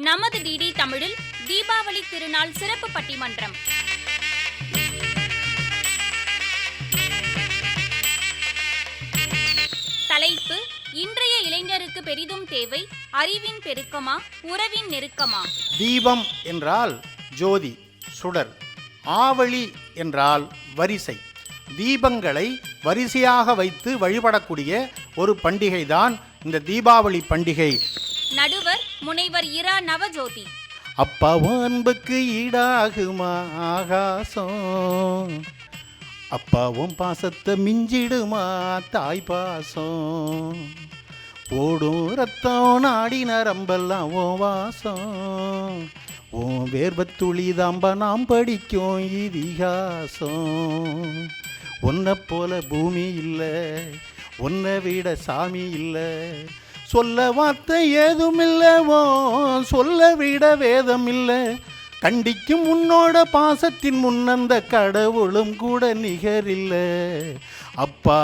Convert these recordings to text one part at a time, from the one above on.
நமது டிடி தமிழில் தீபாவளி திருநாள் சிறப்பு பட்டிமன்றம். தலைப்பு இன்றைய இளைஞருக்கு பெரிதும் தேவை அறிவின் பெருக்கமா உறவின் நெருக்கமா? தீபம் என்றால் ஜோதி சுடர். ஆவளி என்றால் வரிசை. தீபங்களை வரிசையாக வைத்து வழிபடக்கூடிய ஒரு பண்டிகைதான் இந்த தீபாவளி பண்டிகை. நடுவர் முனைவர் இரா நவஜோதி. அப்பாவும் அன்புக்கு ஈடாகுமா ஆகாசம்? அப்பாவும் பாசத்தை மிஞ்சிடுமா தாய் பாசம்? ஓடும் ரத்தம் நாடி நரம்பெல்லாம் ஓ வாசம்? ஓ வேர்வத்துளி தாம்ப நாம் படிக்கும் இதிகாசம். உன்னை போல பூமி இல்லை உன்னை விட சாமி இல்லை சொல்ல வார்த்தை ஏதும் இல்லவோ சொல்ல விட வேதம் இல்லை கண்டிக்கும் உன்னோட பாசத்தின் முன்னந்த கடவுளும் கூட நிகரில்லை. அப்பா.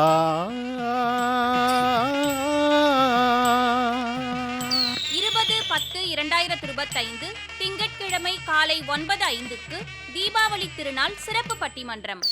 இருபது பத்து இரண்டாயிரத்தி இருபத்தைந்து திங்கட்கிழமை காலை ஒன்பது ஐந்துக்கு தீபாவளி திருநாள் சிறப்பு பட்டிமன்றம்.